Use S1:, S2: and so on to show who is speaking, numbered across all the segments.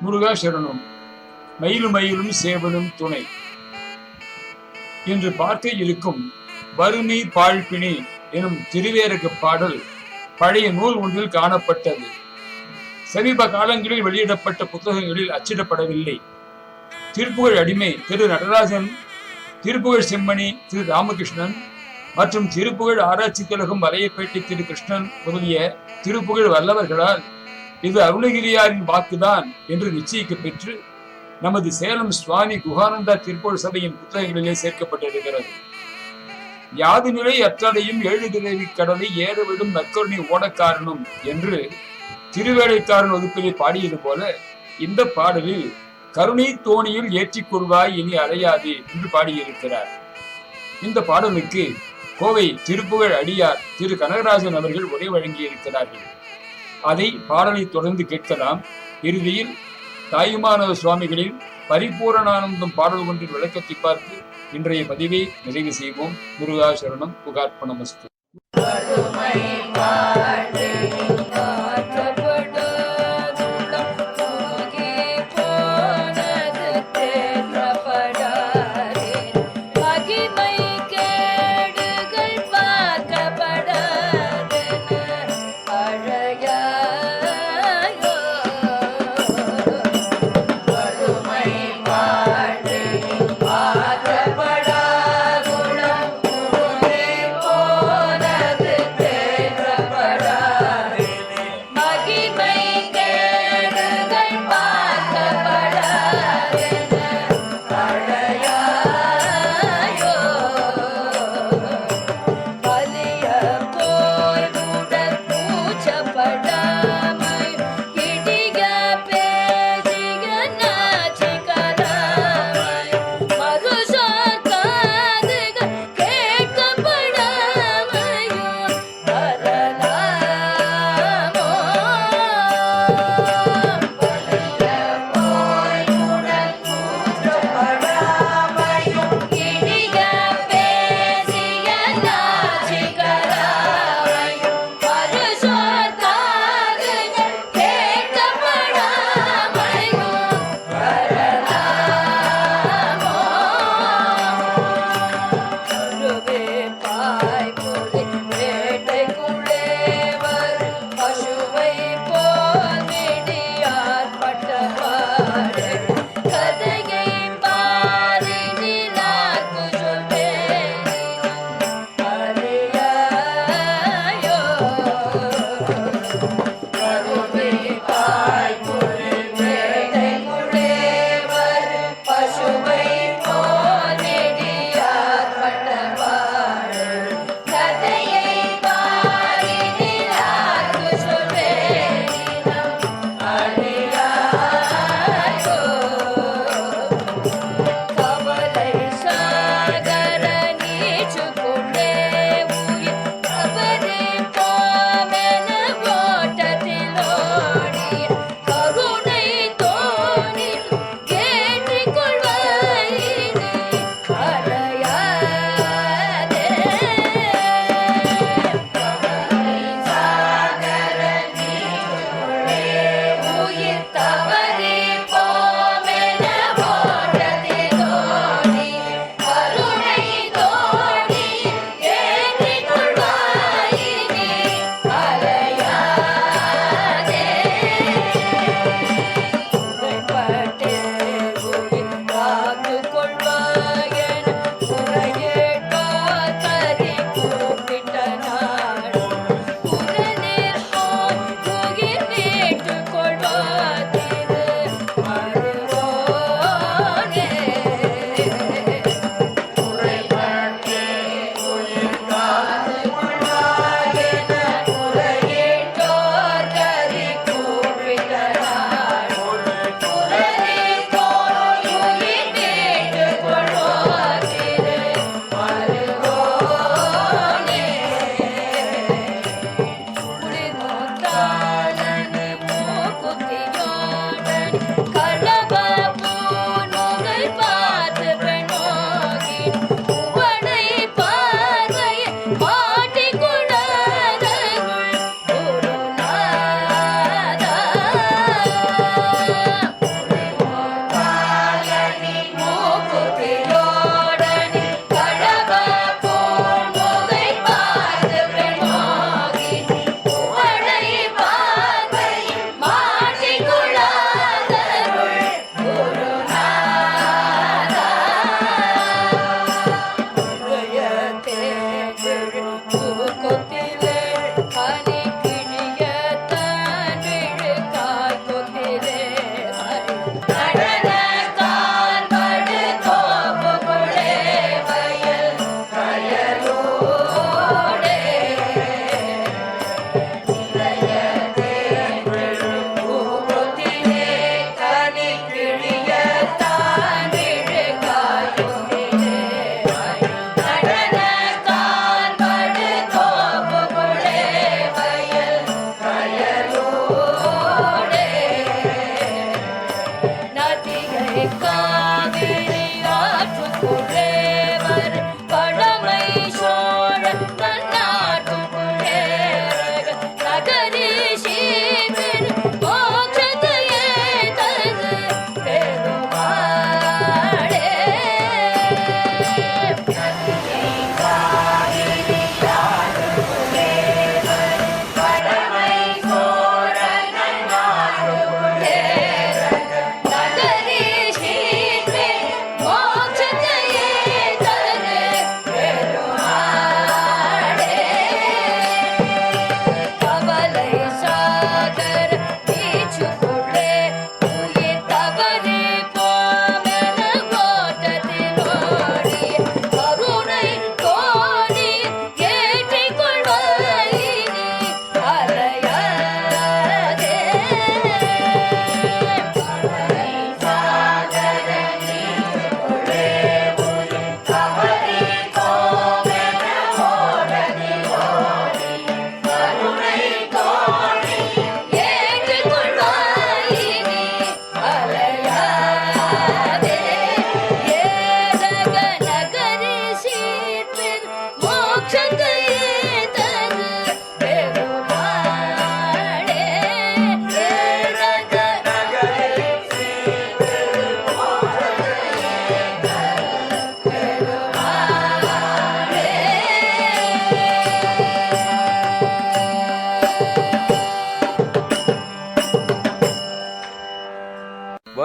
S1: முருகா சரணம். மயிலும் மயிலும் சேவலும் துணை. என்று பார்க்க இருக்கும் வறுமை பாழ்பிணி எனும் திருவேருக்கு பாடல் பழைய நூல் ஒன்றில் காணப்பட்டது. சமீப காலங்களில் வெளியிடப்பட்ட புத்தகங்களில் அச்சிடப்படவில்லை. திருப்புகழ் அடிமை திரு நடராஜன் திருப்புகழ் செம்மணி திரு ராமகிருஷ்ணன் மற்றும் திருப்புகழ் ஆராய்ச்சி கழகம் வலையப்பேட்டை திரு கிருஷ்ணன் முதலிய திருப்புகழ் வல்லவர்களால் இது அருணகிரியாரின் வாக்குதான் என்று நிச்சயிக்க பெற்று நமது சேலம் சுவாமி குகானந்தா திருப்பூர் சபையின் புத்தகங்களிலே சேர்க்கப்பட்டிருக்கிறது. யாது நிலை அற்றதையும் ஏழு திரவி கடலை ஏறவிடும் நற்கருணை ஓடக்காரணம் என்று திருவேளைக்காரன் வகுப்பிலே பாடியது போல இந்த பாடலில் கருணை தோணியில் ஏற்றி கொள்வாய் இனி அடையாது என்று பாடியிருக்கிறார். இந்த பாடலுக்கு கோவை திருப்புகழ் அடியார் திரு கனகராஜன் அவர்கள் உரை வழங்கியிருக்கிறார்கள். அதை பாடலை தொடர்ந்து கேட்கலாம். இறுதியில் தாயுமானவ சுவாமிகளின் பரிபூரணானந்தம் பாடல் ஒன்றின் விளக்கத்தை பார்த்து இன்றைய பதிவை நிறைவு செய்வோம். முருகாசரணம் புகார்ப்பணமஸ்து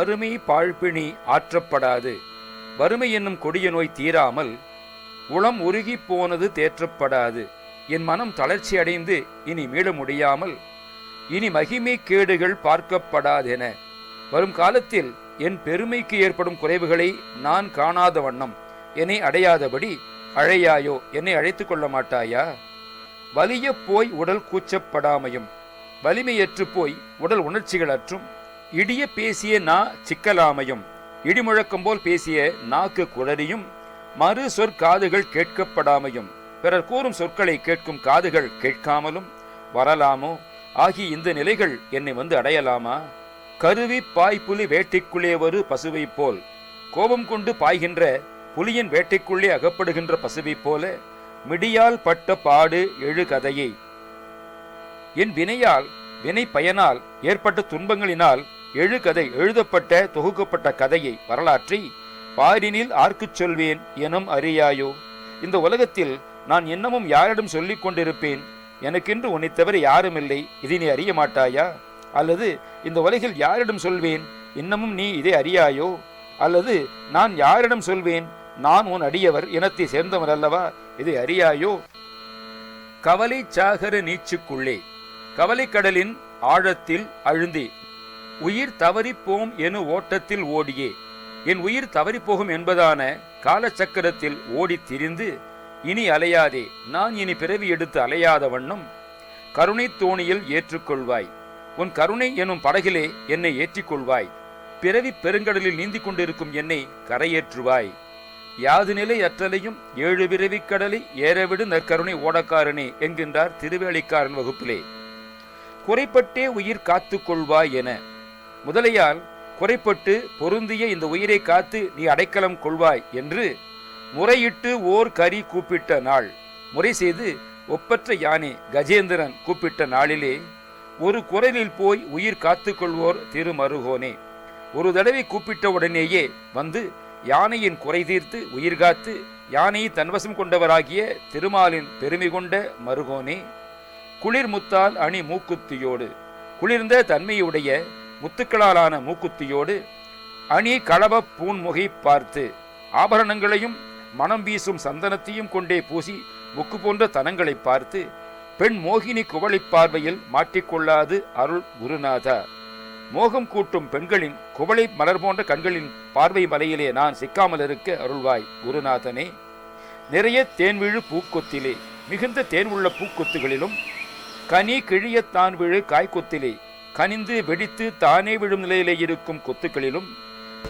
S2: வறுமை பாழ்பிணி ஆற்றப்படாது. வறுமை என்னும் கொடிய நோய் தீராமல் உளம் உருகிப் போனது தேற்றப்படாது. என் மனம் தளர்ச்சி அடைந்து இனி மீள முடியாமல் இனி மகிமை கேடுகள் பார்க்கப்படாதென. வரும் காலத்தில் என் பெருமைக்கு ஏற்படும் குறைவுகளை நான் காணாத வண்ணம் என்னை அடையாதபடி அழையாயோ என்னை அழைத்துக் கொள்ள மாட்டாயா? வலிய போய் உடல் கூச்சப்படாமையும் வலிமையற்று போய் உடல் உணர்ச்சிகளற்றும் இடிய பேசிய நா சிக்கலாமையும் இடிமுழக்கம் போல் பேசிய நாக்கு குழறியும் மறு சொற்காதுகள் கேட்கப்படாமையும் பிறர் கூறும் சொற்களை கேட்கும் காதுகள் கேட்காமலும் வரலாமோ? ஆகிய இந்த நிலைகள் என்னை வந்து அடையலாமா? கருவி பாய்ப்புலி வேட்டைக்குள்ளே வரு பசுவைப் போல் கோபம் கொண்டு பாய்கின்ற புலியின் வேட்டைக்குள்ளே அகப்படுகின்ற பசுவைப் போல மிடியால் பட்ட பாடு எழுகதையை என் வினையால் வினை பயனால் ஏற்பட்ட துன்பங்களினால் எழுகதை எழுதப்பட்ட தொகுக்கப்பட்ட கதையை வரலாற்றை பாரினில் ஆர்க்குச் சொல்வேன் எனும் அறியாயோ? இந்த உலகத்தில் நான் என்னமும் யாரிடம் சொல்லிக் கொண்டிருப்பேன்? எனக்கென்று உன்னை தவிர யாரும் இல்லை இதை நீ அறிய மாட்டாயா? அல்லது இந்த உலகில் யாரிடம் சொல்வேன்? இன்னமும் நீ இதை அறியாயோ? அல்லது நான் யாரிடம் சொல்வேன்? நான் உன் அடியவர் இனத்தை சேர்ந்தவர் அல்லவா? இதை அறியாயோ? கவலை சாகர நீச்சுக்குள்ளே கவலைக்கடலின் ஆழத்தில் அழுந்தி உயிர் தவறிப்போம் என ஓட்டத்தில் ஓடியே. என் உயிர் தவறிப்போகும் என்பதான காலச்சக்கரத்தில் ஓடித் திரிந்து இனி அலையாதே. நான் இனி பிறவி எடுத்து அலையாத வண்ணம் கருணை தோணியில் ஏற்றுக்கொள்வாய். உன் கருணை எனும் படகிலே என்னை ஏற்றிக்கொள்வாய். பிறவி பெருங்கடலில் நீந்திக் கொண்டிருக்கும் என்னை கரையேற்றுவாய். யாது நிலை அற்றலையும் ஏழு பிறவிக் கடலை ஏறவிடு நற்கருணை ஓடக்காரனே என்கின்றார் திருவேளிக்காரன் வகுப்பிலே. குறைப்பட்டே உயிர் காத்துக்கொள்வாய் என முதலையால் குறைப்பட்டு பொருந்திய இந்த உயிரை காத்து நீ அடைக்கலம் கொள்வாய் என்று முறையிட்டு ஓர் கரி கூப்பிட்ட நாள். முறை செய்து ஒப்பற்ற யானை கஜேந்திரன் கூப்பிட்ட நாளிலே ஒரு குரலில் போய் உயிர் காத்து கொள்வோர் திருமருகோனே. ஒரு தடவை கூப்பிட்ட உடனேயே வந்து யானையின் குறை தீர்த்து உயிர் காத்து யானையை தன்வசம் கொண்டவராகிய திருமாலின் பெருமை கொண்ட மருகோனே. குளிர் முத்தால் அணி மூக்குத்தியோடு குளிர்ந்த தன்மையுடைய முத்துக்களாலான மூக்குத்தியோடு அணி களப பூன்முகை பார்த்து ஆபரணங்களையும் மனம் வீசும் சந்தனத்தையும் கொண்டே பூசி முக்கு போன்ற தனங்களை பார்த்து பெண் மோகினி குவளை பார்வையில் மாட்டிக்கொள்ளாது அருள் குருநாதா. மோகம் கூட்டும் பெண்களின் குவளை மலர் போன்ற கண்களின் பார்வை மலையிலே நான் சிக்காமல் இருக்க அருள்வாய் குருநாதனே. நிறைய தேன்விழு பூக்கொத்திலே மிகுந்த தேன் உள்ள பூக்கொத்துகளிலும் கனி கிழியத்தான் விழு காய்கொத்திலே கனிந்து வெடித்து தானே விழும் நிலையிலே இருக்கும் கொத்துக்களிலும்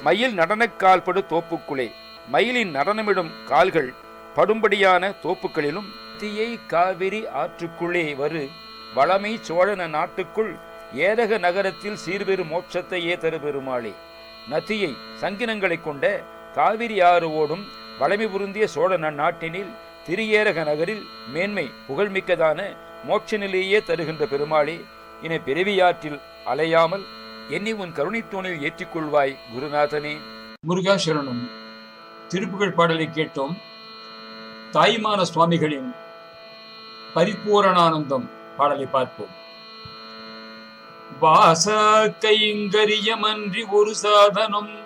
S2: மயில் நடனக்கால் படு தோப்புக்குள்ளே. மயிலின் நடனமிடும் கால்கள் படும்படியான தோப்புகளிலும் தீயை காவிரி ஆற்றுக்குள்ளே வரு. வளமை சோழன நாட்டுக்குள் ஏதக நகரத்தில் சீர்பெரு மோட்சத்தையே தருபெருமாளே நதியை சங்கினங்களைக் கொண்ட காவிரி ஆறு ஓடும் வளமை புருந்திய சோழ நாட்டினில் திரியேரக நகரில் மேன்மை புகழ்மிக்கதான மோட்ச நிலையே தருகின்ற பெருமாளே. இன பிறவியாற்றில் அலையாமல் என்னை உன் கருணைத்தோணில் ஏற்றிக்கொள்வாய் குருநாதனே.
S1: முருகா சரணம். திருப்புகழ் பாடலை கேட்டோம். தாய்மான சுவாமிகளின் பரிபூரணானந்தம் பாடலை பார்ப்போம். வாச கைங்கரியமன்றி ஒரு சாதனம்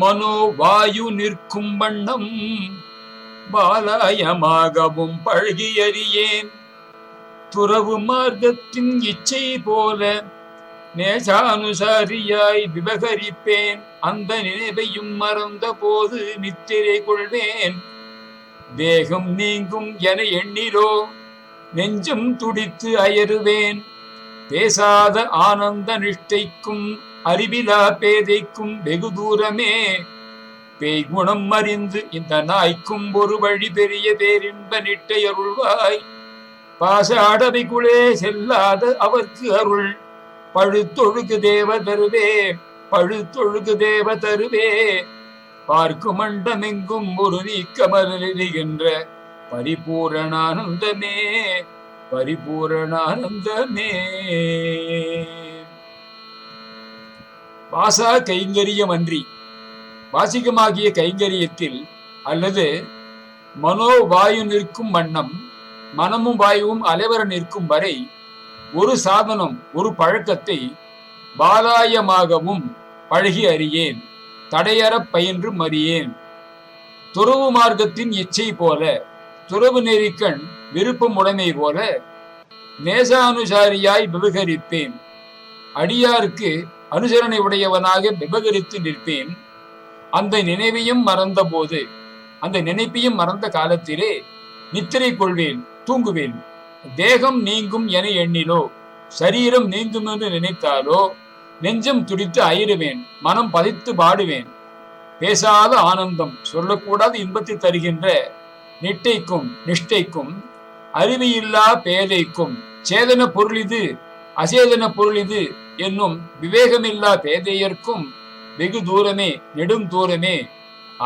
S1: மனோவாயு நிற்கும் வண்ணம் பாலாயமாகவும் பழகியறியேன். துறவு மார்க்கத்தின் இச்சை போல நேசானுசாரியாய் விவகரிப்பேன். அந்த நினைவையும் மறந்த போது நித்திரை கொள்வேன். தேகம் நீங்கும் என எண்ணிரோ நெஞ்சம் துடித்து அயருவேன். பேசாத ஆனந்த நிஷ்டைக்கும் அறிவிலா பேதைக்கும் வெகு தூரமே பேய் குணம் அறிந்து இந்த நாய்க்கும் ஒரு வழி பெரிய பேரின்ப நிட்டை அருள்வாய். பாச அடவைக்குள்ளே செல்லாத அவர்க்கு அருள். பழுத்தொழுகு தேவ தருவே பழுத்தொழுகு தேவ தருவே. பார்க்கும் மண்டமெங்கும் ஒரு நீக்கமருகின்ற பரிபூரணானந்தமே பரிபூரணானந்தமே. பாசா கைங்கரியம் அன்றி வாசிகமாகிய கைங்கரியத்தில் அல்லது மனோவாயு நிற்கும் வண்ணம் மனமும் வாயுவும் அலைவர நிற்கும் வரை ஒரு சாதனம் ஒரு பழக்கத்தை பாலாயமாகவும் பழகி அறியேன். தடையறப் பயின்று மறியேன் துறவு மார்க்கத்தின் இச்சை போல துறவு நெறிக்கண் விருப்பம் உடைமை போல நேசானுசாரியாய் விவகரிப்பேன். அடியாருக்கு அனுசரணை உடையவனாக விவகரித்து நிற்பேன். அந்த நினைவையும் மறந்த போது அந்த நினைப்பையும் மறந்த காலத்திலே நித்திரை கொள்வேன். தூங்குவேன். தேகம் நீங்கும் என எண்ணிலோ சரீரம் நீங்கும் என்று நினைத்தாலோ நெஞ்சம் துடித்து அயிருவேன் மனம் பதித்து பாடுவேன். பேசாத ஆனந்தம் சொல்லக்கூடாத இன்பத்தை தருகின்ற நிட்டைக்கும் நிஷ்டைக்கும் அறிவியில்லா பேதைக்கும். சேதன பொருள் இது அசேதன பொருள் இது என்னும் விவேகமில்லா பேதையர்க்கும் வெகு தூரமே நெடும் தூரமே.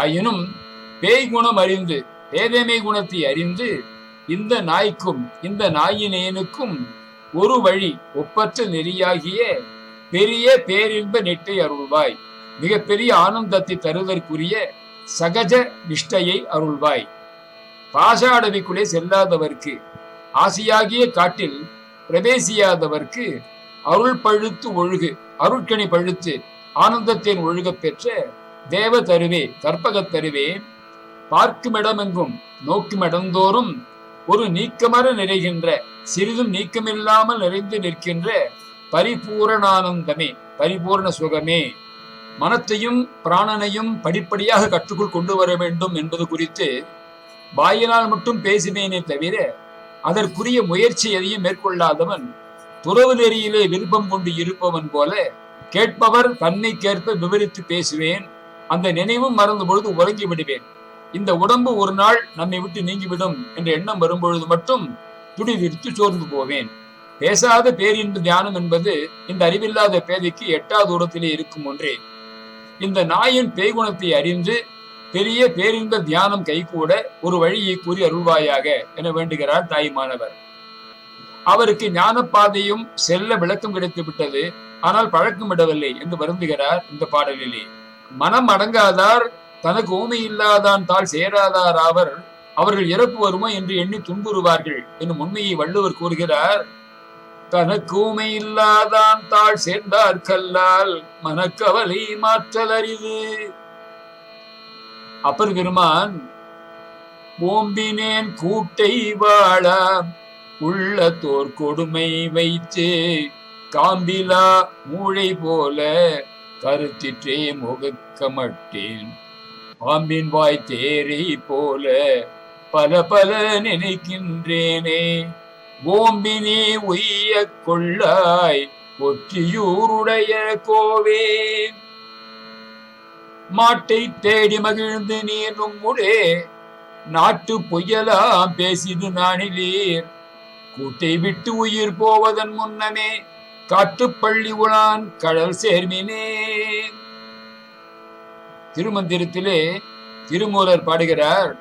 S1: ஆயினும் பேய் குணம் அறிந்து பேதைமை குணத்தை அறிந்து இந்த நாய்க்கும் இந்த நாயினேனுக்கும் ஒரு வழி ஒப்பற்ற நெறியாகிய பெரிய பேரின்ப நெட்டை அருள்வாய். மிகப்பெரிய ஆனந்தத்தை தருவதற்குரிய சகஜ நிஷ்டையை அருள்வாய். பாஷாடவிக்குள்ளே செல்லாதவர்க்கு ஆசியாகிய காட்டில் பிரவேசியாதவர்க்கு அருள் பழுத்து ஒழுகு அருட்கணி பழுத்து ஆனந்தத்தின் ஒழுகப் பெற்ற தேவ தருவே கற்பகத் தருவே. பார்க்குமிடமெங்கும் நோக்குமிடந்தோறும் ஒரு நீக்கமர நிறைகின்ற சிறிதும் நீக்கமில்லாமல் நிறைந்து நிற்கின்ற பரிபூரணானந்தமே பரிபூர்ண சுகமே. மனத்தையும் பிராணனையும் படிப்படியாக கற்றுக்குள் கொண்டு வர வேண்டும் என்பது குறித்து வாயினால் மட்டும் பேசுவேனே தவிர அதற்குரிய முயற்சி எதையும் மேற்கொள்ளாதவன் துறவு நெறியிலே விருப்பம் கொண்டு இருப்பவன் போல கேட்பவர் தன்னைக்கேற்ப விவரித்து பேசுவேன். அந்த நினைவும் மறந்த பொழுது உறங்கி விடுவேன் இந்த உடம்பு ஒரு நாள் நம்மை விட்டு நீங்கிவிடும் என்ற எண்ணம் வரும்பொழுது மட்டும் துடிவிரித்து சோர்ந்து போவேன். பேசாத பேரின்ப தியானம் என்பது இந்த அறிவில்லாத பேதைக்கு எட்டா தூரத்திலே இருக்கும் ஒன்றே. இந்த நாயின் பேய்குணத்தை அறிந்து பெரிய பேரின்ப தியானம் கைகூட ஒரு வழியை கூறி அருள்வாயாக என வேண்டுகிறார் தாய்மானவர் அவருக்கு ஞானப்பாதையும் செல்ல விளக்கம் கிடைத்து விட்டது ஆனால் பழக்கம் விடவில்லை என்று வருந்துகிறார் இந்த பாடலிலே. மனம் அடங்காதார் தனக்கு ஊமை இல்லாதான் தாள் சேராதார் ஆவர் அவர்கள் இறப்பு வருமோ என்று எண்ணி துன்புறுவார்கள் என்னும் உண்மையை வள்ளுவர் கூறுகிறார். தனக்கு ஊமை இல்லாதான் தாள் சேர்ந்தார் கல்லால் மனக்கவலை மாற்றல் அரிது. அப்பர் பெருமான் ஓம்பினேன் கூட்டை வாழ உள்ளத்தோர் கொடுமை வைத்து காம்பிலா மூளை போல கருத்திற்றே முகக்கமட்டேன் பாம்பின் வாய் தேரை போல பல பல நினைக்கின்றேனே. ஓம்பினே உய்ய கொள்ளாய் ஒற்றியூருடைய கோவே. மாட்டை தேடி மகிழ்ந்து நீர் நம்முடே நாட்டு பொய்யலாம் பேசிது நானிலீர் கூட்டை விட்டு உயிர் போவதன் முன்னமே காட்டுப்பள்ளி உளான் கடல் சேர்மினேன் திருமந்திரத்திலே திருமூலர் பாடுகிறார்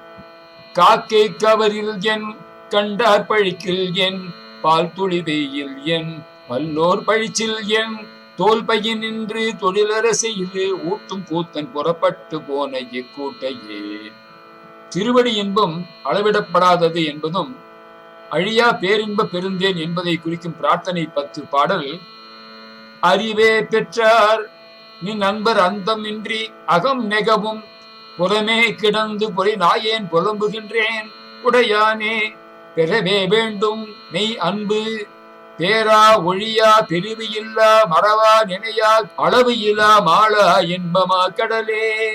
S1: காக்கை கவரில் என் கண்டார் பழிக்கில் என் பால் துளி வெயில் என் வல்லோர் பழிச்சில் என் தோல் பையன் நின்று தொழிலரசையில் ஊட்டும் கூத்தன் புறப்பட்டு போன இக்கூட்டையே. திருவடி இன்பம் அளவிடப்படாதது என்பதும் அழியா பேரின்ப பெருந்தேன் என்பதை குறிக்கும் பிரார்த்தனை பத்து பாடல் அறிவே பெற்றார் நீ நண்பர் அந்தமின்றி அகம் நெகவும். புறமே கிடந்து பொறி நாயேன் புலம்புகின்றேன். உடையானே பெறவே வேண்டும் மெய் அன்பு. பேரா ஒழியா பிரிவு இல்லா மறவா நினையா அளவு இல்லா மாளா இன்பமா கடலே.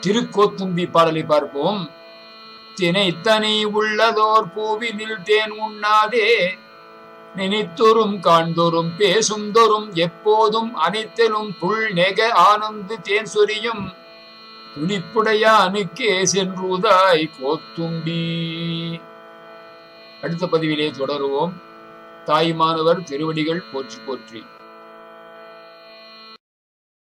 S1: திருக்கோத்தும்பி பாடலை பார்ப்போம். தினைத்தனை உள்ளதோர் பூவினில் தேன் உண்ணாதே. நினைத்தொரும் காண்தோறும் பேசும் தோறும் எப்போதும் அனைத்திலும் புல் நெக ஆனந்து தேன் சொரியும். துணிப்புடையானுக்கே சென்றுதாய் கோத்தும்பி. அடுத்த பதிவிலே தொடருவோம். தாய்மானவர் திருவடிகள் போற்றி போற்றி.